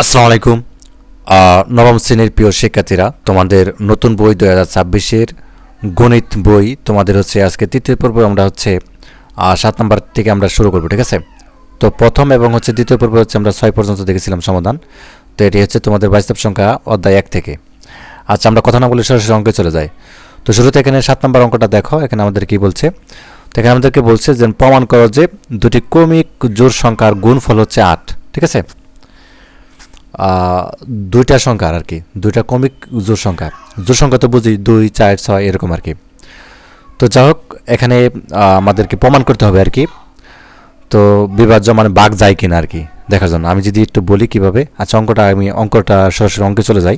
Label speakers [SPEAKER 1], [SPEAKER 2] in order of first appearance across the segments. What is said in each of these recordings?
[SPEAKER 1] আসসালামু আলাইকুম। নবম শ্রেণির প্রিয় শিক্ষার্থীরা, তোমাদের নতুন বই দু হাজার ছাব্বিশের গণিত বই তোমাদের হচ্ছে আজকে তৃতীয় পর্ব আমরা হচ্ছে সাত নম্বর থেকে আমরা শুরু করব, ঠিক আছে? তো প্রথম এবং হচ্ছে দ্বিতীয় পর্ব হচ্ছে আমরা ছয় পর্যন্ত দেখেছিলাম সমাধান। তো এটি হচ্ছে তোমাদের বাস্তব সংখ্যা অধ্যায় এক থেকে। আচ্ছা আমরা কথা না বলে সরাসরি অঙ্কে চলে যাই। তো শুরুতে এখানে সাত নম্বর অঙ্কটা দেখো, এখানে আমাদের কি বলছে? তো এখানে আমাদেরকে বলছে যে প্রমাণ করো যে দুটি ক্রমিক জোর সংখ্যার গুণফল হচ্ছে আট, ঠিক আছে? দুইটা সংখ্যা আর কি, দুইটা কমিক জোর সংখ্যা। জোর সংখ্যা তো বুঝি দুই, চার, ছয়, এরকম আর কি। তো যাই হোক, এখানে আমাদেরকে প্রমাণ করতে হবে আর কি। তো বিভাজ্য মানে বাঘ যায় কিনা আর কি, দেখার জন্য। আমি যদি একটু বলি কীভাবে আচ্ছা অঙ্কটা, আমি অঙ্কটা সরাসরি অঙ্কে চলে যাই,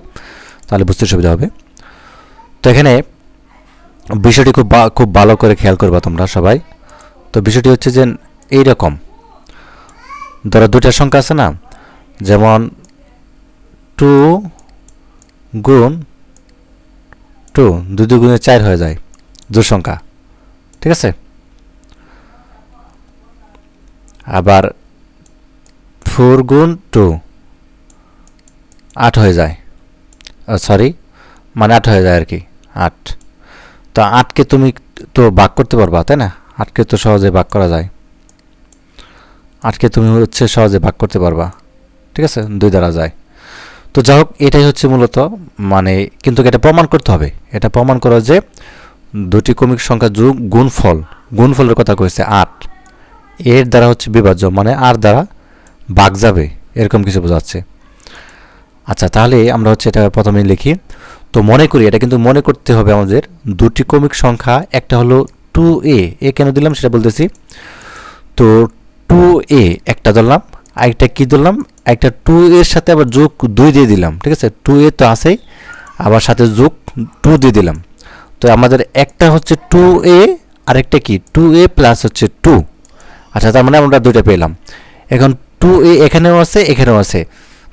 [SPEAKER 1] তাহলে বুঝতে সুবিধা হবে। তো এখানে বিষয়টি খুব খুব ভালো করে খেয়াল করবা তোমরা সবাই। তো বিষয়টি হচ্ছে যে এইরকম, ধরো দুইটা সংখ্যা আছে না, যেমন টু গুণ টু, দুই দুই গুণে চার হয়ে যায় জোর সংখ্যা, ঠিক আছে? আবার ফোর গুণ টু আট হয়ে যায়। সরি মানে আট হয়ে যায় আর কি, আট। তো আটকে তুমি তো ভাগ করতে পারবা, তাই না? আটকে তো সহজে ভাগ করা যায়। আটকে তুমি হচ্ছে সহজে ভাগ করতে পারবা, ঠিক আছে? দুই দ্বারা যায়। তো যাই হোক, এটাই হচ্ছে মূলত মানে কিন্তু এটা প্রমাণ করতে হবে। এটা প্রমাণ করা যে দুটি কমিক সংখ্যা যোগ গুণফল, গুণফলের কথা কয়েছে আট। এর দ্বারা হচ্ছে বিভাজ্য মানে আর দ্বারা ভাগ যাবে, এরকম কিছু বোঝাচ্ছে। আচ্ছা তাহলে আমরা হচ্ছে এটা প্রথমে লিখি। তো মনে করি, এটা কিন্তু মনে করতে হবে আমাদের, দুটি কমিক সংখ্যা, একটা হলো টু এ এ কেন দিলাম সেটা বলতেছি। তো টু এ একটা ধরলাম আরেকটা কী দিলাম? একটা টু এর সাথে আবার যোগ দুই দিয়ে দিলাম, ঠিক আছে? টু এ তো আছেই, আবার সাথে যোগ টু দিয়ে দিলাম। তো আমাদের একটা হচ্ছে টু এ আরেকটা কি? টু এ প্লাস হচ্ছে টু আচ্ছা তার মানে আমরা দুইটা পেলাম। এখন টু এ এখানেও আছে এখানেও আছে,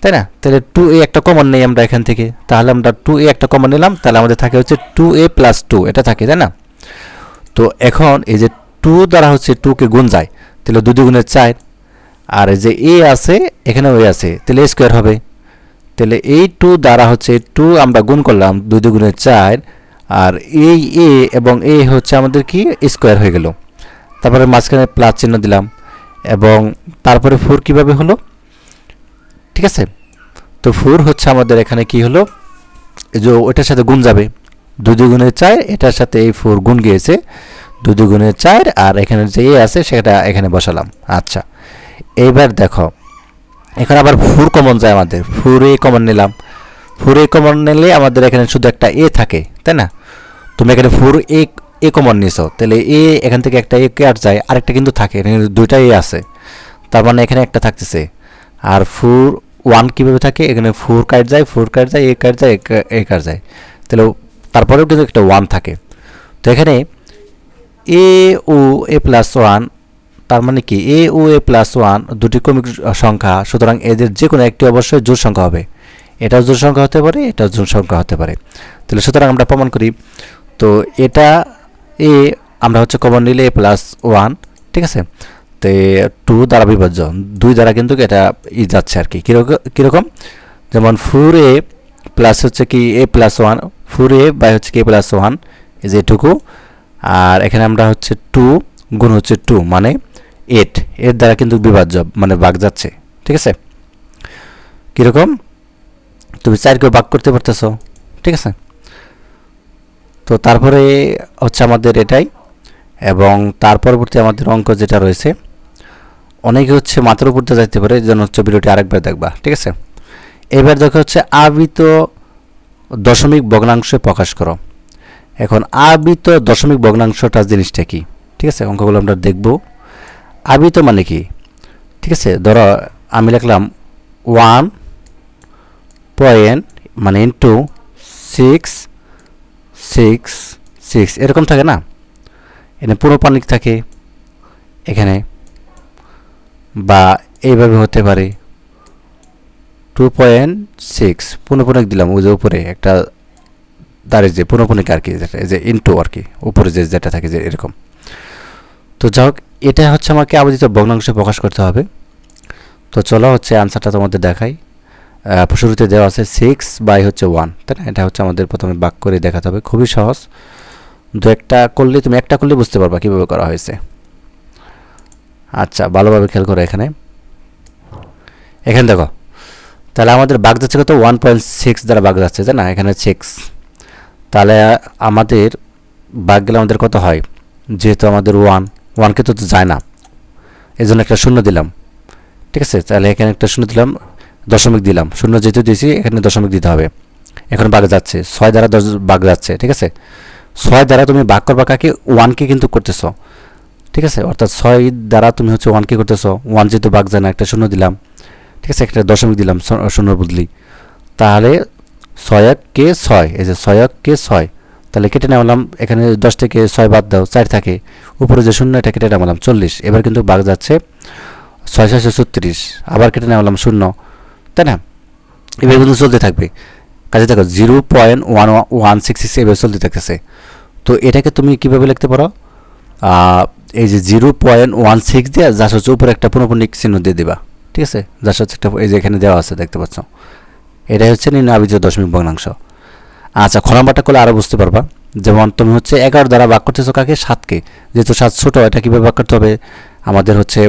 [SPEAKER 1] তাই না? তাহলে টু এ একটা কমন নেই আমরা এখান থেকে। তাহলে আমরা টু এ একটা কমন নিলাম, তাহলে আমাদের থাকে হচ্ছে টু এ প্লাস টু এটা থাকে, তাই না? তো এখন এই যে টু দ্বারা হচ্ছে টুকে গুণ যায়, তাহলে দুই দুগুণের চার আর যে এ আছে, এখানেও এ আছে, তাহলে স্কোয়ার হবে। তাহলে এই টু দ্বারা হচ্ছে টু আমরা গুণ করলাম দুই দুগুণের চার, আর এই এ এবং এ হচ্ছে আমাদের কি? স্কোয়ার হয়ে গেল। তারপরে মাঝখানে প্লাস চিহ্ন দিলাম, এবং তারপরে ফোর কীভাবে হলো? ঠিক আছে? তো ফোর হচ্ছে আমাদের এখানে কি হলো? যে ওটার সাথে গুণ যাবে। দুই দুগুণের চার, এটার সাথে এই ফোর গুণ গিয়েছে। দুই দুগুণের চার, আর এখানে যে এ আছে, সেটা এখানে বসালাম। আচ্ছা। এইবার দেখো, এখানে আবার ফোর কমন যায় আমাদের, ফোর কমন নিলাম। ফোর কমন নিলে আমাদের এখানে শুধু একটা এ থাকে, তাই না? তুমি এখানে ফোর এ এ কমন নিছো, তাহলে এ এখান থেকে একটা এ কাট যায়, আরেকটা কিন্তু থাকে দুইটা এ আছে। তার মানে এখানে একটা থাকতেছে। আর ফোর ওয়ান কীভাবে থাকে? এখানে ফোর কাট যায়, ফোর কাট যায়, এ কাট যায়, এ কাট যায়। তাহলে তারপরেও কিন্তু একটা ওয়ান থাকে। তো এখানে এ, ও, এ প্লাস ওয়ান তার মানে কি? এ ও এ প্লাস ওয়ান দুটি ক্রমিক সংখ্যা, সুতরাং এদের যে কোনো একটি অবশ্যই জোর সংখ্যা হবে। এটাও জোর সংখ্যা হতে পারে, এটাও জোর সংখ্যা হতে পারে। তাহলে সুতরাং আমরা প্রমাণ করি। তো এটা এ আমরা হচ্ছে কমন নিলে এ প্লাস ওয়ান ঠিক আছে? তো টু দ্বারা বিভাজ্য দুই দ্বারা কিন্তু এটা ই যাচ্ছে আর কি। কীরকম? যেমন ফোর এ প্লাস হচ্ছে কি A plus one four A by হচ্ছে কি এ প্লাস ওয়ান এই যে এটুকু আর এখানে আমরা হচ্ছে টু গুণ হচ্ছে টু মানে এইট এর দ্বারা কিন্তু বিভাজ্য মানে ভাগ যাচ্ছে, ঠিক আছে? কীরকম? তুমি চারকে ভাগ করতে পারতেছো, ঠিক আছে? তো তারপরে হচ্ছে আমাদের এটাই, এবং তার পরবর্তী আমাদের অঙ্ক যেটা রয়েছে, অনেকে হচ্ছে মাথার উপর যাইতে পারে, যেন হচ্ছে ভিডিওটি আরেকবার দেখবা, ঠিক আছে? এবার দেখো হচ্ছে আবৃত দশমিক ভগ্নাংশে প্রকাশ করো। এখন আবৃত দশমিক ভগ্নাংশটা জিনিসটা কি, ঠিক আছে? অঙ্কগুলো আমরা দেখব। আবৃত মানে কি? ঠিক আছে, ধরো আমি লিখলাম ওয়ান পয়েন্ট মানে ইন্টু সিক্স সিক্স সিক্স এরকম থাকে না? এখানে পুরোপানিক থাকে, এখানে, বা এইভাবে হতে পারে। টু পয়েন্ট সিক্স পুনঃপুনক দিলাম, ওই যে উপরে একটা দাঁড়িয়ে যে পুনঃপুনিক আর কি যেটা যে ইন্টু আর কি, উপরে যে যেটা থাকে যে, এরকম। তো যাই হোক এটা হচ্ছে আমাকে আবেদিত ভগ্নাংশে প্রকাশ করতে হবে। তো চলো হচ্ছে আনসারটা তোমাদের দেখাই। শুরুতে দেওয়া আছে সিক্স বাই হচ্ছে ওয়ান তাই না? এটা হচ্ছে আমাদের প্রথমে বাক করে দেখাতে হবে। খুবই সহজ। দু একটা করলে, তুমি একটা করলে বুঝতে পারবা কীভাবে করা হয়েছে। আচ্ছা ভালোভাবে খেয়াল করো এখানে। এখানে দেখো, তাহলে আমাদের বাঘ যাচ্ছে কত? ওয়ান পয়েন্ট সিক্স দ্বারা বাঘ যাচ্ছে, তাই না? এখানে সিক্স তাহলে আমাদের বাঘ গেলে আমাদের কত হয়? যেহেতু আমাদের ওয়ান ওয়ানকে তো যায় না। এই জন্য একটা শূন্য দিলাম। ঠিক আছে? তাহলে এখানে একটা শূন্য দিলাম, দশমিক দিলাম। শূন্য যেহেতু দিয়েছি, এখানে দশমিক দিতে হবে। এখন বাঘ যাচ্ছে। ছয় দ্বারা দশ বাঘ যাচ্ছে। ঠিক আছে? ছয় দ্বারা তুমি বাঘ করবা কাকে? ওয়ানকে কিন্তু করতেছ। ঠিক আছে? অর্থাৎ ছয় দ্বারা তুমি হচ্ছে ওয়ানকে করতেছো। ওয়ান যেহেতু বাঘ যায় না, একটা শূন্য দিলাম। ঠিক আছে? একটা দশমিক দিলাম শূন্য বদলি। তাহলে ছয়ক কে ছয়? এই যে ছয়ক কে ছয়? তাহলে কেটে নেওয়ালাম এখানে দশ থেকে ছয় বাদ দাও, চার থাকে। উপরে যে শূন্য, এটা কেটে নেওয়ালাম চল্লিশ। এবার কিন্তু বাঘ যাচ্ছে ছয় ছয়শো ছত্রিশ। আবার কেটে নেওয়ালাম শূন্য, তাই না? এবার কিন্তু চলতে থাকবে। কাজে দেখো, zero point one one six six এভাবে চলতে থাকতেছে। তো এটাকে তুমি কীভাবে লিখতে পারো? এই যে জিরো পয়েন্ট ওয়ান সিক্স দিয়ে যার হচ্ছে উপরে একটা পুনঃপুনিক চিহ্ন দিয়ে দিবা, ঠিক আছে? যার হচ্ছে একটা এই যে এখানে দেওয়া আছে, দেখতে পাচ্ছ। এটাই হচ্ছে নিম্ন আবিজ দশমিক ভগ্নাংশ। আচ্ছা খ নাম্বারটা করলে আরও বুঝতে পারবা। যেমন তুমি হচ্ছে এগারো দ্বারা ভাগ করতেছো কাকে? সাতকে। যেহেতু সাত ছোটো, এটা কীভাবে ভাগ করতে হবে? আমাদের হচ্ছে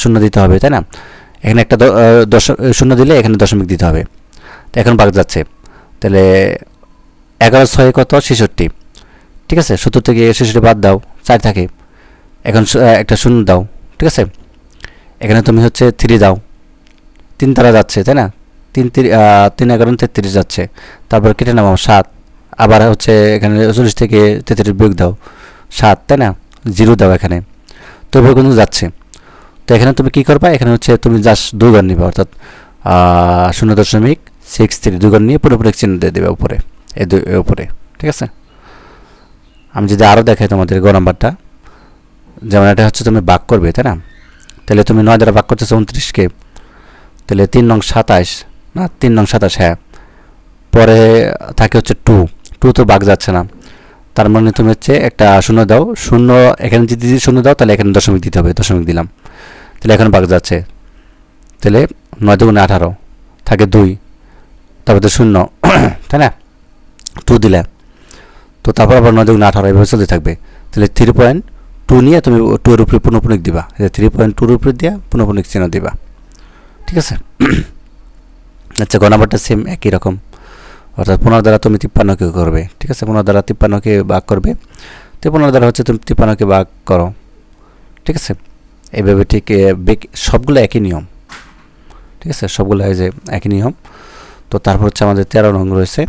[SPEAKER 1] শূন্য দিতে হবে, তাই না? এখানে একটা দশ শূন্য দিলে এখানে দশমিক দিতে হবে। তো এখন ভাগ যাচ্ছে। তাহলে এগারো ছয় কত? ছেষট্টি। ঠিক আছে? সত্তর থেকে ছেষট্টি বাদ দাও, চার থাকে। এখন একটা শূন্য দাও, ঠিক আছে? এখানে তুমি হচ্ছে থ্রি দাও। তিন তারা যাচ্ছে, তাই না? তিন তিন এগারো তেত্রিশ যাচ্ছে। তারপর কেটে নামাও সাত। আবার হচ্ছে এখানে চল্লিশ থেকে তেত্রিশ বিয়োগ দাও। সাত, তাই না? জিরো দাও এখানে। তো কিন্তু যাচ্ছে। তো এখানে তুমি কী করবা? এখানে হচ্ছে তুমি জাস্ট দুগান নিবে, অর্থাৎ শূন্য দশমিক সিক্স থ্রি দুগান নিয়ে পুরোপুরি চিহ্ন দিয়ে দেবে উপরে, এই দু- উপরে। ঠিক আছে? আমি যদি আরও দেখাই তোমাদের গ নাম্বারটা, যেমন এটা হচ্ছে তুমি বাক করবে, তাই না? তাহলে তুমি নয় দ্বারা বাক করতেছো উনত্রিশকে। তাহলে তিন নং সাতাশ না, তিন নং সাতাশ হ্যাঁ। পরে থাকে হচ্ছে টু। টু তো বাঘ যাচ্ছে না। তার মানে তুমি হচ্ছে একটা শূন্য দাও। শূন্য, এখানে যদি শূন্য দাও, তাহলে এখানে দশমিক দিতে হবে, দশমিক দিলাম। তাহলে এখন বাঘ যাচ্ছে। তাহলে নয় দুগুণে আঠারো থাকে দুই। তারপর তো শূন্য, তাই না? টু দিলে। তো তারপর আবার নয় দুগুণে আঠারো, এভাবে চলতে থাকবে। তাহলে থ্রি পয়েন্ট টু নিয়ে তুমি টু এর উপরে পুনঃপুনিক দিবা। থ্রি পয়েন্ট টুর উপরে দিয়ে পুনঃপুনিক চিহ্ন দিবা। ঠিক আছে? আচ্ছা গ নাম্বারটা সেম একই রকম। অর্থাৎ পনেরো দ্বারা তুমি তিপ্পান্নকে করবে ঠিক আছে? পনেরো দ্বারা তিপ্পান্নকে ভাগ করবে। তো পনেরো দ্বারা হচ্ছে তুমি তিপ্পান্নকে ভাগ করো ঠিক আছে? এইভাবে ঠিক বেক- সবগুলো একই নিয়ম ঠিক আছে? সবগুলো যে একই নিয়ম। তো তারপর হচ্ছে আমাদের তেরো নং রয়েছে।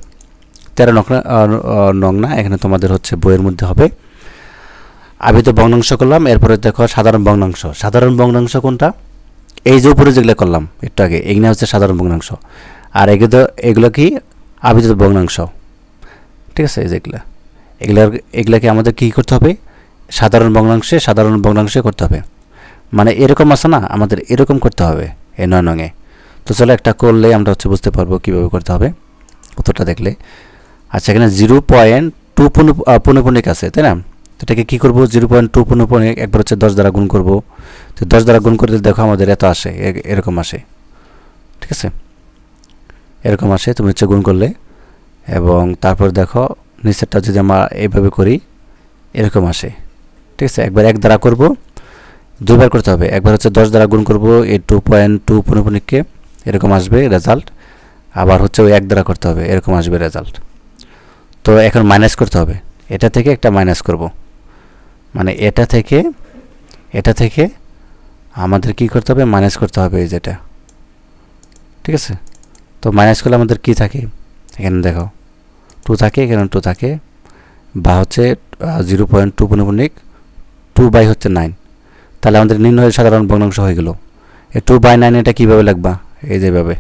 [SPEAKER 1] তেরো নং না- আহ, আহ, নং না এখানে তোমাদের হচ্ছে বইয়ের মধ্যে হবে। আমি তো ভগ্নাংশ করলাম এরপরে দেখো সাধারণ ভগ্নাংশ। সাধারণ ভগ্নাংশ কোনটা? এই যে উপরে যেগুলো করলাম, একটু আগে, এগুলো হচ্ছে সাধারণ ভগ্নাংশ। আর এগুলো এগুলো কি? আবিত ভগ্নাংশ। ঠিক আছে, এই যেগুলো এগুলার এগুলাকে আমাদের কী করতে হবে? সাধারণ ভগ্নাংশে সাধারণ ভগ্নাংশে করতে হবে। মানে এরকম আছে না, আমাদের এরকম করতে হবে এই নয় নঙে তো চলো একটা করলে আমরা হচ্ছে বুঝতে পারব কীভাবে করতে হবে। উত্তরটা দেখলে। আচ্ছা এখানে জিরো পয়েন্ট টু পনেপনিক আছে, তাই না? তো এটাকে কী করব? জিরো পয়েন্ট টু পনেপনিক একবার হচ্ছে দশ দ্বারা গুণ করব। তো দশ দ্বারা গুণ করলে দেখো আমাদের এত আসে এরকম আসে। ঠিক আছে? এরকম আসে, তুমি হচ্ছে গুণ করলে। এবং তারপর দেখো, নিচেরটা যদি আমরা এইভাবে করি, এরকম আসে। ঠিক আছে? একবার এক দ্বারা করব দুবার করতে হবে। একবার হচ্ছে দশ দ্বারা গুণ করব, এই টু পয়েন্ট টু পনেপনিককে এরকম আসবে রেজাল্ট আবার হচ্ছে ওই এক দ্বারা করতে হবে, এরকম আসবে রেজাল্ট তো এখন মাইনাস করতে হবে। এটা থেকে একটা মাইনাস করব। মানে এটা থেকে এটা থেকে আমাদের কি করতে হবে? মাইনাস করতে হবে এই যেটা। ঠিক আছে? তো মাইনাস করলে আমাদের কি থাকে? এখানে দেখো। টু থাকে, এখানে টু থাকে। বা হচ্ছে জিরো পয়েন্ট টু পনেপনিক টু বাই হচ্ছে নাইন তাহলে আমাদের নির্ণয়ের সাধারণ ভগ্নাংশ হয়ে গেল। এই টু বাই নাইন এটা কীভাবে লাগবা? এই যেভাবে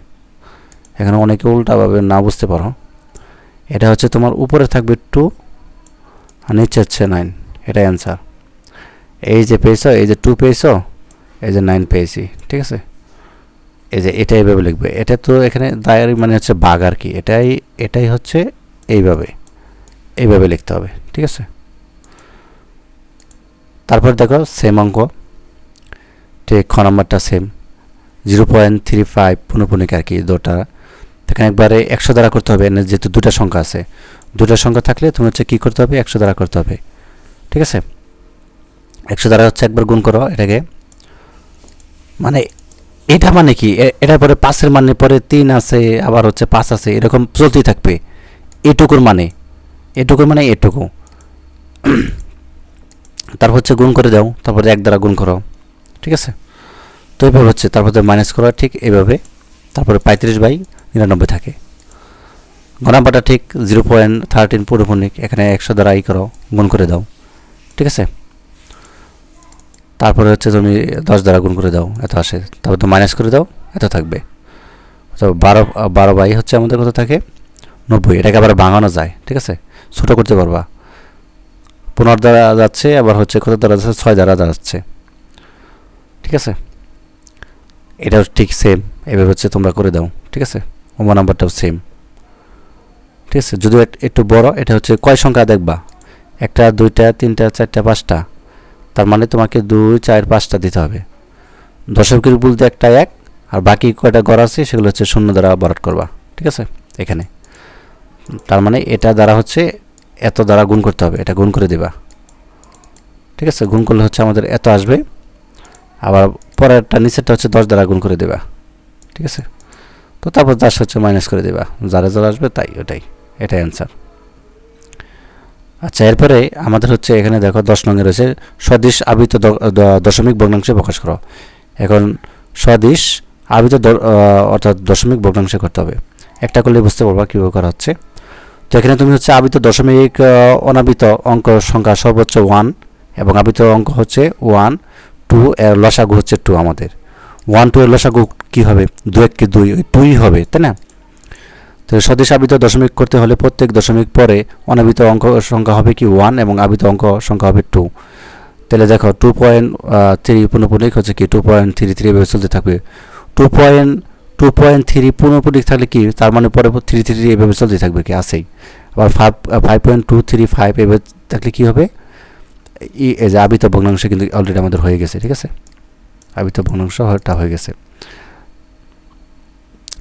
[SPEAKER 1] এখানে অনেকে উল্টাভাবে না বুঝতে পারো। এটা হচ্ছে তোমার উপরে থাকবে টু আর নিচে হচ্ছে নাইন এটাই অ্যান্সার এই যে পেয়েছ, এই যে টু পেয়েছ, এই যে নাইন পেয়েছি, ঠিক আছে? এই যে এটা এইভাবে লিখবে। এটা তো এখানে দায়ের মানে হচ্ছে বাঘ আর কি। এটাই এটাই হচ্ছে এইভাবে এইভাবে লিখতে হবে, ঠিক আছে? তারপর দেখো সেম অঙ্ক, ঠিক, খ নাম্বারটা same zero point three five পুনঃপুনিক আর কি দুটা। এখানে একবারে একশো দ্বারা করতে হবে যেহেতু দুটা সংখ্যা আছে। দুটা সংখ্যা থাকলে তুমি হচ্ছে কী করতে হবে? একশো দ্বারা করতে হবে। ঠিক আছে? একশো দ্বারা হচ্ছে একবার গুণ করো এটাকে। মানে এটা মানে কি? এটার পরে পাঁচের মানে পরে তিন আছে, আবার হচ্ছে পাঁচ আছে, এরকম চলতেই থাকবে। এটুকুর মানে। এটুকুর মানে এটুকু। তারপর হচ্ছে গুণ করে দাও, তারপরে এক দ্বারা গুণ করো। ঠিক আছে? তো এইভাবে হচ্ছে, তারপর মাইনাস করা, ঠিক এইভাবে তারপরে পঁয়ত্রিশ বাই নিরানব্বই থাকে। গণাম্বারটা ঠিক জিরো পয়েন্ট থার্টিন পুরোপুনিক এখানে একশো দ্বারা ই করো, গুণ করে দাও। ঠিক আছে? তারপরে হচ্ছে তুমি দশ দ্বারা গুণ করে দাও, এত আসে। তারপর তো মাইনাস করে দাও, এত থাকবে। তো বারো বারো বাই হচ্ছে আমাদের কত থাকে? নব্বই। এটাকে আবার ভাঙানো যায়, ঠিক আছে? ছোটো করতে পারবা। পনেরো দ্বারা যাচ্ছে, আবার হচ্ছে কত দ্বারা যাচ্ছে? ছয় দ্বারা যাচ্ছে। ঠিক আছে? এটাও ঠিক সেম এবার হচ্ছে তোমরা করে দাও, ঠিক আছে? ওমা নাম্বারটাও সেম ঠিক আছে? যদিও একটু বড়, এটা হচ্ছে কয় সংখ্যা দেখবা? একটা, দুইটা, তিনটা, চারটা, পাঁচটা। তার মানে তোমাকে দুই, চার, পাঁচটা দিতে হবে। দশকের বলতে একটা এক, আর বাকি কয়টা গড় আছে সেগুলো হচ্ছে শূন্য দ্বারা বরাট করবা। ঠিক আছে? এখানে। তার মানে এটা দ্বারা হচ্ছে এত দ্বারা গুণ করতে হবে। এটা গুণ করে দিবা। ঠিক আছে? গুণ করলে হচ্ছে আমাদের এত আসবে। আবার পরেরটা, নিচেরটা হচ্ছে দশ দ্বারা গুণ করে দেবা। ঠিক আছে? তো তারপর দশ হচ্ছে মাইনাস করে দেবা। যারা যারা আসবে তাই, ওটাই। এটাই অ্যান্সার আচ্ছা এরপরে আমাদের হচ্ছে এখানে দেখো দশ নঙ্গে রয়েছে সদিশ আবৃত দশমিক ভগ্নাংশে প্রকাশ করো। এখন সদিশ আবৃত অর্থাৎ দশমিক ভগ্নাংশে করতে হবে। একটা করলে বুঝতে পারবা কীভাবে করা হচ্ছে। তো এখানে তুমি হচ্ছে আবৃত দশমিক অনাবৃত অঙ্ক সংখ্যা সর্বোচ্চ ওয়ান এবং আবৃত অঙ্ক হচ্ছে ওয়ান টু এর লসাগু হচ্ছে টু আমাদের। ওয়ান টু এর লসাগু কী হবে? দু এক কি দুই টুই হবে, তাই না? তো সদৃশ আবৃত দশমিক করতে হলে প্রত্যেক দশমিক পরে অনাবৃত অঙ্ক সংখ্যা হবে কি ওয়ান এবং আবৃত অঙ্ক সংখ্যা হবে টু তাহলে দেখো টু পয়েন্ট থ্রি পুনঃপুনিক হচ্ছে কি? টু পয়েন্ট থ্রি থ্রি এভাবে চলতে থাকবে। Two point two point three পুনঃপুনিক থাকলে কি? তার মানে পরে থ্রি থ্রি এভাবে চলতে থাকবে কি? আসেই আবার five five point two three five এভাবে থাকলে কি হবে? ই এই যে আবৃত ভগ্নাংশ কিন্তু অলরেডি আমাদের হয়ে গেছে, ঠিক আছে? আবৃত ভগ্নাংশ হয়ে গেছে।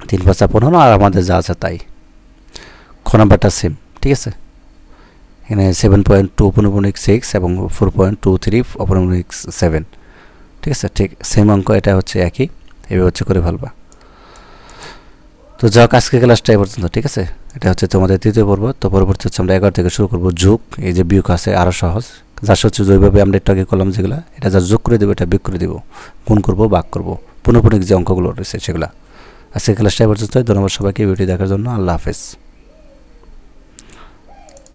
[SPEAKER 1] তিন পাঁচটা পনেরো আর আমাদের যা আছে তাই। খ নাম্বারটা সেম ঠিক আছে? এখানে সেভেন পয়েন্ট টু পনেরোনিক সিক্স এবং ফোর পয়েন্ট টু থ্রি অপনমিক সেভেন ঠিক আছে? ঠিক সেম অঙ্ক, এটা হচ্ছে একই এভাবে হচ্ছে করে ফেলবা। তো যাক আজকে ক্লাসটা এ পর্যন্ত, ঠিক আছে? এটা হচ্ছে তোমাদের তৃতীয় পর্ব, তো পরবর্তী হচ্ছে আমরা এগারো থেকে শুরু করব যুগ, এই যে বিয়োগ আছে আরও সহজ। যা হচ্ছে যেভাবে আমরা একটু আগে করলাম যেগুলো, এটা যা যোগ করে দেবো, এটা বিয়োগ করে দেবো, গুণ করব বাক করব পুনঃপুনিক যে অঙ্কগুলো রয়েছে সেগুলো। আজকে ক্লাসটা পর্যন্ত ধন্যবাদ সবাইকে ভিডিও দেখার জন্য। আল্লাহ হাফেজ।